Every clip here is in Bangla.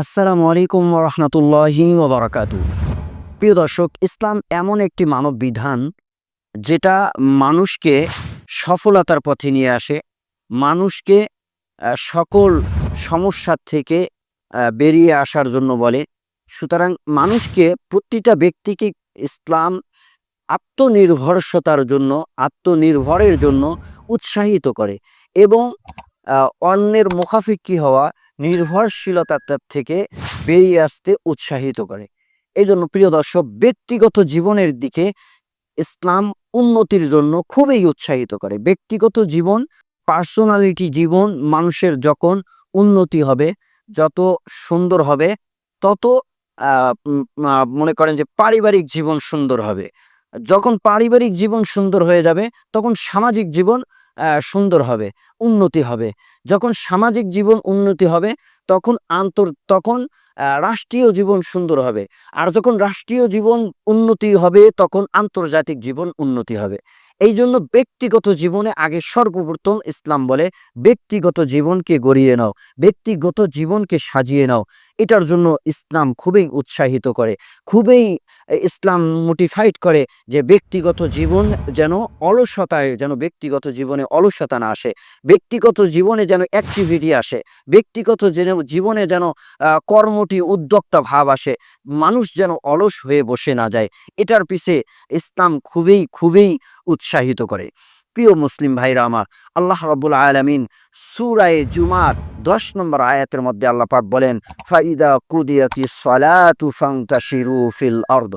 আসসালামু আলাইকুম রহমতুল্লাহি ওবরাকাতু প্রিয় দর্শক, ইসলাম এমন একটি মানব বিধান যেটা মানুষকে সফলতার পথে নিয়ে আসে, মানুষকে সকল সমস্যার থেকে বেরিয়ে আসার জন্য বলে। সুতরাং মানুষকে প্রতিটা ব্যক্তিকে ইসলাম আত্মনির্ভরশতার জন্য, আত্মনির্ভরের জন্য উৎসাহিত করে এবং অন্যের মুখাফিক্ষি হওয়া নির্ভরশীলতার থেকে বেরিয়ে আসতে উৎসাহিত করে। এই জন্য প্রিয় দর্শক, ব্যক্তিগত জীবনের দিকে ইসলাম উন্নতির জন্য খুবই উৎসাহিত করে। ব্যক্তিগত জীবন, পার্সোনালিটি জীবন, মানুষের যখন উন্নতি হবে, যত সুন্দর হবে, তত মনে করেন যে পারিবারিক জীবন সুন্দর হবে। যখন পারিবারিক জীবন সুন্দর হয়ে যাবে, তখন সামাজিক জীবন সুন্দর হবে, উন্নতি হবে। যখন সামাজিক জীবন উন্নতি হবে, তখন আন্তর, তখন রাষ্ট্রীয় জীবন সুন্দর হবে। আর যখন রাষ্ট্রীয় জীবন উন্নতি হবে, তখন আন্তর্জাতিক জীবন উন্নতি হবে। এই জন্য ব্যক্তিগত জীবনে আগে সর্বপ্রথম ইসলাম বলে, ব্যক্তিগত জীবনকে গড়িয়ে নাও, ব্যক্তিগত জীবনকে সাজিয়ে নাও। এটার জন্য ইসলাম খুবই উৎসাহিত করে, খুবই ইসলাম মোটিফাইড করে যে ব্যক্তিগত জীবন যেন অলসতায়, যেন ব্যক্তিগত জীবনে অলসতা না আসে, ব্যক্তিগত জীবনে যেন অ্যাক্টিভিটি আসে, ব্যক্তিগত যেন, জীবনে যেন কর্মটি উদ্যোক্তা ভাব আসে, মানুষ যেন অলস হয়ে বসে না যায়, এটার পিছে ইসলাম খুবই খুবই উৎসাহিত করে। প্রিয় মুসলিম ভাইরা আমার, আল্লাহ রবুল আলমিন সূরায়ে জুমার দশ নম্বর আয়াতের মধ্যে আল্লাহ পাক বলেন, ফাইদা কুদিয়াতি সালাতু ফান্তাশিরু ফিল আরদ।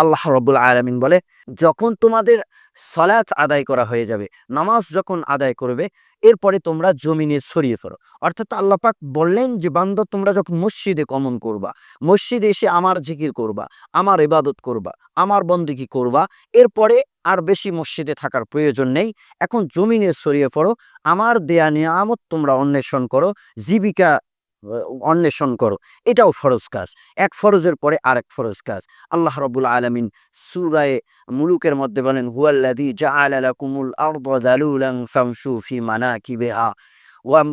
আল্লাহ রবুল আলামিন বলে, যখন তোমাদের সালাত আদায় করা হয়ে যাবে, নামাজ যখন আদায় করবে, এরপরে তোমরা জমিনে ছড়িয়ে পড়ো। অর্থাৎ আল্লাহ পাক বললেন যে, বান্দা, তোমরা যখন মসজিদে গমন করবা, মসজিদে এসে আমার জিকির করবা, আমার ইবাদত করবা, আমার বন্দিকি করবা, এরপরে আর বেশি মসজিদে থাকার প্রয়োজন নেই, এখন জমিনে ছড়িয়ে পড়ো, আমার দেয়া নিয়ামত তোমরা অন্বেষণ করো, জীবিকা অন্বেষণ করো। এটাও ফরজ কাজ। এক ফরজের পরে আরেক ফরজ কাজ। আল্লাহ রবুল আলমিন সুরায় মুলুকের মধ্যে বলেন হুয়াল্লাদি জাআলা লাকুমুল কুমুল ফামশু ফি মানাকিবিহা ওয়াম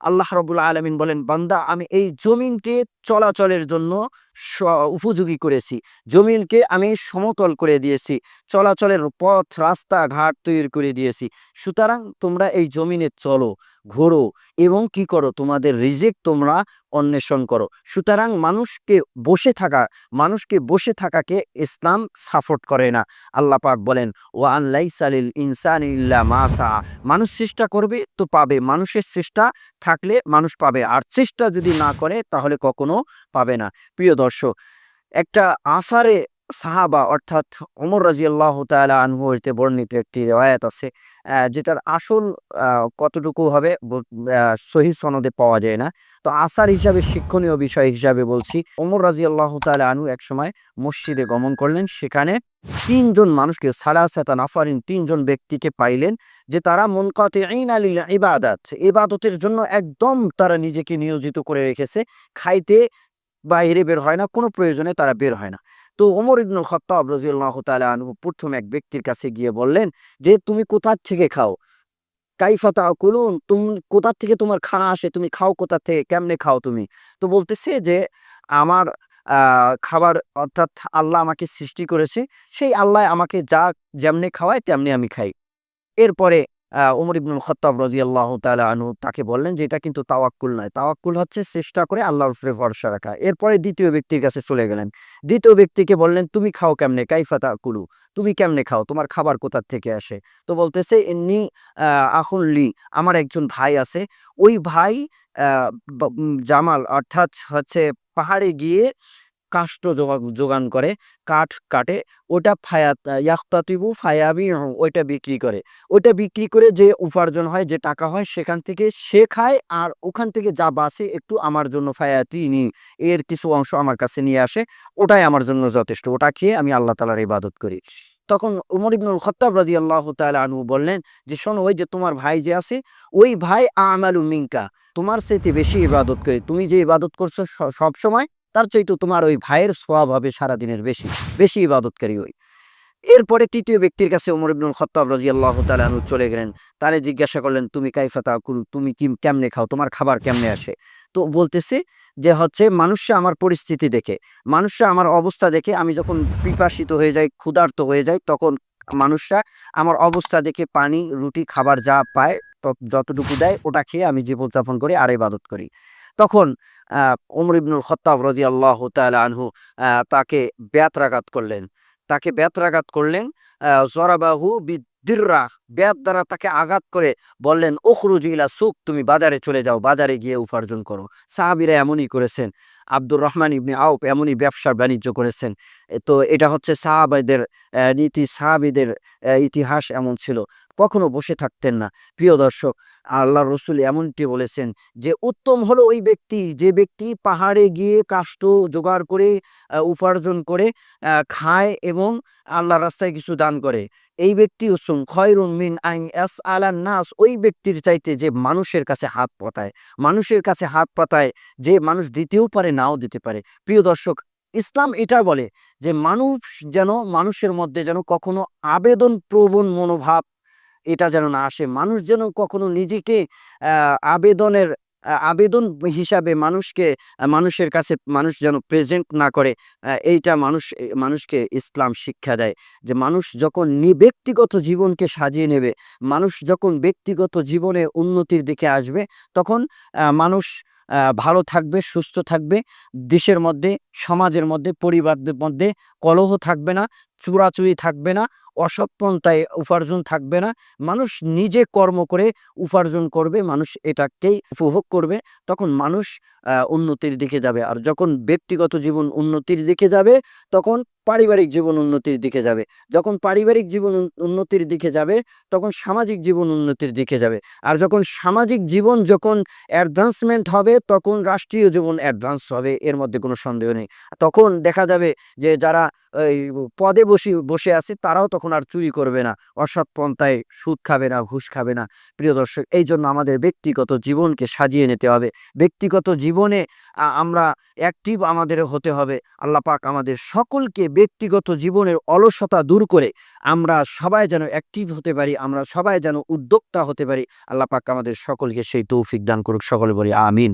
আল্লাহ রবুল্লা আলমিন বলেন, বান্দা, আমি এই জমিনকে চলাচলের জন্য উপযোগী করেছি। জমিনকে আমি সমতল করে দিয়েছি। চলাচলের পথ রাস্তা ঘাট তৈরি করে দিয়েছি। সুতরাং তোমরা এই জমিনে চলো, ঘোরো এবং কি করো? তোমাদের রিজেক তোমরা অন্বেষণ করো। সুতরাং মানুষকে বসে থাকা, মানুষকে বসে থাকাকে ইসলাম সাপোর্ট করে না। আল্লাহ পাক বলেন, ওয়ান লাইসালিল ইনসান ইল্লা মাসা মানুষ চেষ্টা করবে তো পাবে। মানুষের চেষ্টা থাকলে মানুষ পাবে। আর চেষ্টা যদি না করে তাহলে কখনো পাবে না। প্রিয় দর্শক একটা আসারে সাহাবা অর্থাৎ ওমর রাজি আল্লাহ তালা আনহু হইতে বর্ণিত একটি রেওয়ায়াত আছে যেটার আসল কতটুকু হবে সহি সনদে পাওয়া যায় না। তো আসার হিসাবে, শিক্ষণীয় বিষয় হিসাবে বলছি, ওমর রাজি আল্লাহ তালা আনহু একসময় মসজিদে গমন করলেন। সেখানে তিনজন মানুষকে, সালাসাতা নাফারিন তিনজন ব্যক্তিকে পাইলেন যে তারা মুনকাতে আলিল ইবাদাত ইবাদতের জন্য একদম তারা নিজেকে নিয়োজিত করে রেখেছে। খাইতে বাইরে বের হয় না, কোনো প্রয়োজনে তারা বের হয় না। তো ওমর ইবনুল খত্তাব রাদিয়াল্লাহু তাআলা আনহু প্রথম এক ব্যক্তির কাছে গিয়ে বললেন যে, তুমি কোথা থেকে খাও? কাইফাতা তাকুলুন তুমি কোথা থেকে তোমার খানা আসে? তুমি খাও কোথা থেকে? কেমনে খাও তুমি? তো বলতেছে যে, আমার খাবার অর্থাৎ আল্লাহ আমাকে সৃষ্টি করেছে, সেই আল্লাহ আমাকে যা যেমনি খাওয়ায় তেমনি আমি খাই। এরপরে ওমর ইবনুল খত্তাব রাদিয়াল্লাহু তাআলা আনু তাকে বললেন যে, এটা কিন্তু তাওয়াক্কুল নয়। তাওয়াক্কুল হচ্ছে চেষ্টা করে আল্লাহর উপরে ভরসা রাখা। এরপরে দ্বিতীয় ব্যক্তির কাছে চলে গেলেন। দ্বিতীয় ব্যক্তিকে বললেন, তুমি খাও কেমনে? কাইফা তাকুলু? তুমি কেমনে খাও? তোমার খাবার কোথা থেকে আসে? তো বলতেছে এমনি আহুল্লি আমার একজন ভাই আছে। ওই ভাই জামাল অর্থাৎ হচ্ছে পাহাড়ে গিয়ে জোগা- যোগান করে, কাঠ কাটে, ওটা ফায়াত ইয়াক্তাতিবু ফায়াবি ওইটা বিক্রি করে। ওইটা বিক্রি করে যে উপার্জন হয়, যে টাকা হয়, সেখান থেকে সে খায় আর ওখান থেকে যা বাসে একটু আমার জন্য ফায়াতি নি এর কিছু অংশ আমার কাছে নিয়ে আসে, ওটাই আমার জন্য যথেষ্ট, ওটা খেয়ে আমি আল্লাহ তালার ইবাদত করি। তখন উমর ইবনুল খত্তাব রাজি আল্লাহ তালা আনহু বললেন যে, শোনো, ওই যে তোমার ভাই যে আছে, ওই ভাই আমালু মিঙ্কা তোমার চাইতে বেশি ইবাদত করে। তুমি যে ইবাদত করছ সব সময় তার চাইতে তোমার ওই ভাইয়ের স্বভাব হবে সারাদিনের বেশি বেশি ইবাদতকারী ওই। এরপরে তৃতীয় ব্যক্তির কাছে ওমর ইবনুল খত্তাব রাদিয়াল্লাহু তাআলা আনহু চলে গেলেন। তারে জিজ্ঞাসা করলেন, তুমি কাইফা তাকুল? তুমি কি কেমনে খাও? তোমার খাবার কেমনে আসে? তো বলতেছে যে, হচ্ছে মানুষে আমার পরিস্থিতি দেখে, মানুষে আমার অবস্থা দেখে, আমি যখন পিপাসিত হয়ে যাই, ক্ষুধার্ত হয়ে যাই, তখন মানুষরা আমার অবস্থা দেখে পানি, রুটি, খাবার যা পায়, যতটুকু দেয়, ওটা খেয়ে আমি জীবনযাপন করি, আর ইবাদত করি। তখন ওমর ইবনুল খত্তাব রদি আল্লাহ আনহু তাকে ব্যাতরাঘাত করলেন। তাকে ব্যাতরাঘাত করলেন জরাবাহু বিদ্দিররা, ব্যাত দ্বারা তাকে আঘাত করে বললেন ওখরুজ সুক, তুমি বাজারে চলে যাও, বাজারে গিয়ে উপার্জন করো। সাহাবিরা এমনই করেছেন, আব্দুর রহমান ইবনে আউপ এমনই ব্যবসার বাণিজ্য করেছেন। তো এটা হচ্ছে সাহাবাইদের নীতি, সাহাবিদের ইতিহাস এমন ছিল। কখনো বসে থাকতেন না। প্রিয় দর্শক, আল্লাহ রসুল এমনটি বলেছেন যে, উত্তম হলো ওই ব্যক্তি, যে ব্যক্তি পাহাড়ে গিয়ে কাষ্ট, জোগাড় করে উপার্জন করে খায় এবং আল্লাহ রাস্তায় কিছু দান করে। এই ব্যক্তি উত্তম খয়রুন মিন আইন এস আলান নাস। ওই ব্যক্তির চাইতে যে মানুষের কাছে হাত পাতায়, মানুষের কাছে হাত পাতায়, যে মানুষ দিতেও পারে, নাও দিতে পারে। প্রিয় দর্শক, ইসলাম এটা বলে যে, মানুষ যেন, মানুষের মধ্যে যেন কখনো আবেদন প্রবণ মনোভাব এটা যেন না আসে। মানুষ যেন কখনো নিজেকে আবেদনের আবেদন হিসাবে মানুষকে মানুষের কাছে মানুষ যেন প্রেজেন্ট না করে এইটা মানুষ মানুষকে ইসলাম শিক্ষা দেয়। যে মানুষ যখন ব্যক্তিগত জীবনকে সাজিয়ে নেবে, মানুষ যখন ব্যক্তিগত জীবনে উন্নতির দিকে আসবে, তখন মানুষ ভালো থাকবে, সুস্থ থাকবে, দেশের মধ্যে, সমাজের মধ্যে, পরিবারদের মধ্যে কলহ থাকবে না, চুরাচুরি থাকবে না অসৎ পন্থায় উপার্জন থাকবে না। মানুষ নিজে কর্ম করে উপার্জন করবে, মানুষ এটাকেই উপভোগ করবে, তখন মানুষ উন্নতির দিকে যাবে। আর যখন ব্যক্তিগত জীবন উন্নতির দিকে যাবে, তখন পারিবারিক জীবন উন্নতির দিকে যাবে। যখন পারিবারিক জীবন উন্নতির দিকে যাবে, তখন সামাজিক জীবন উন্নতির দিকে যাবে। আর যখন সামাজিক জীবন যখন অ্যাডভান্সমেন্ট হবে, তখন রাষ্ট্রীয় জীবন অ্যাডভান্স হবে, এর মধ্যে কোনো সন্দেহ নেই। তখন দেখা যাবে যে যারা এই পদে বসে বসে আছে, তারাও তখন আর চুরি করবে না। অসৎ পন্থায় সুদ খাবে না, ঘুষ খাবে না। প্রিয় দর্শক, এই জন্য আমাদের ব্যক্তিগত জীবনকে সাজিয়ে নিতে হবে। ব্যক্তিগত জীবনে আমরা অ্যাক্টিভ আমাদের হতে হবে। আল্লাহ পাক আমাদের সকলকে ব্যক্তিগত জীবনের অলসতা দূর করে আমরা সবাই যেন অ্যাক্টিভ হতে পারি, আমরা সবাই যেন উদ্যোক্তা হতে পারি, আল্লাহ পাক আমাদের সকলকে সেই তৌফিক দান করুক, সকলে বলি আমিন।